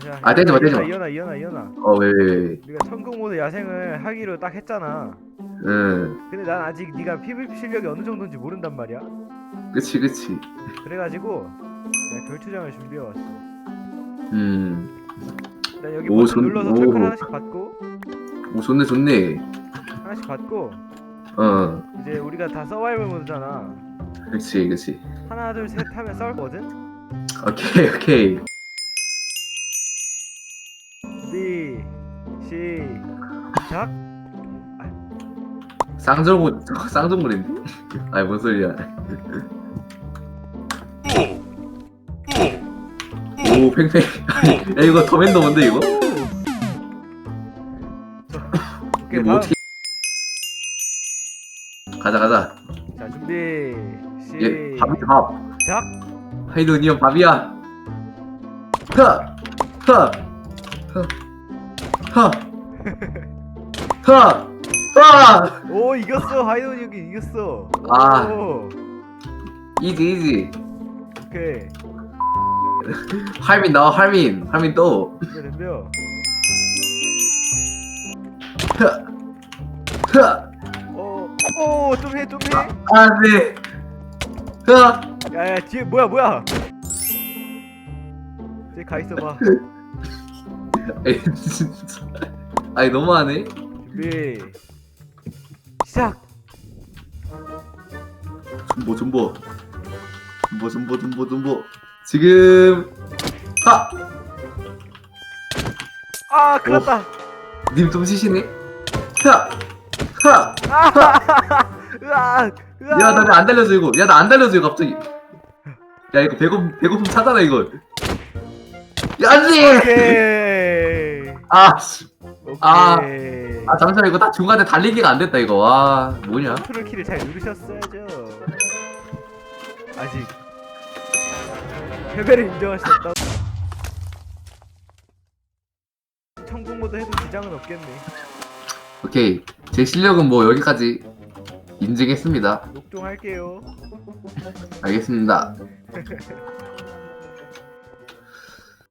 자, 아, 떼지 마, 떼지 마. 이현아 이현아 이현아 어, 왜, 왜, 왜. 우리가 천국 모드 야생을 하기로 딱 했잖아 응. 근데 난 아직 네가 PVP 실력이 어느 정도인지 모른단 말이야 그치, 그치. 그래가지고 내가 결투장을 준비해왔어 음. 난 여기 오, 버튼 존- 눌러서 오. 철판 하나씩 받고 오, 좋네, 좋네. 하나씩 받고 어. 이제 우리가 다 서바이벌 모드잖아 그치, 그치. 하나 둘 셋 하면 싸울거든 오케이, 오케이. 준비 시작 쌍절곤, 쌍절곤인데? 아이, 뭔 소리야. 오, 팽팽. 야, 이거 더맨더 뭔데, 이거? 오케이 이거 뭐 다음 어떻게. 가자, 가자. 자 준비 얘, 밥이지, 밥. 니형 밥이야. 흐! 흐! 흐! 흐! 흐! 아! 오 이겼어 하이돈 형이 이겼어 아. 오, 이지, 이지. 오케이 할민 나와, 할민. 할민 또. 덤벼 흐! 흐! 오오좀 해 좀 해 아, 네. 흐! 야야 뒤에 뭐야 뭐야 이제 가 있어봐 에이, 진짜. 아니, 너무하네. 준비 시작 존버, 존버. 존버, 존버, 존버, 존버. 지금. 하! 아 큰일 났다 님좀 쉬시네? 하! 하! 으아 으아 야, 나왜안 달려줘, 이거. 야, 나 안 달려줘, 이거, 갑자기. 야, 이거 배고픔, 배고픔 차잖아, 이거. 야, 안 돼! 오케이 아, 씨. 오케이 아. 아, 잠시만, 이거 딱 중간에 달리기가 안 됐다, 이거. 와, 뭐냐? 컨트롤 키를 잘 누르셨어야죠 아직 패배를 없다 천국 모드 해도 지장은 없겠네 오케이. 제 실력은 뭐 여기까지 인증했습니다. 녹종할게요 알겠습니다.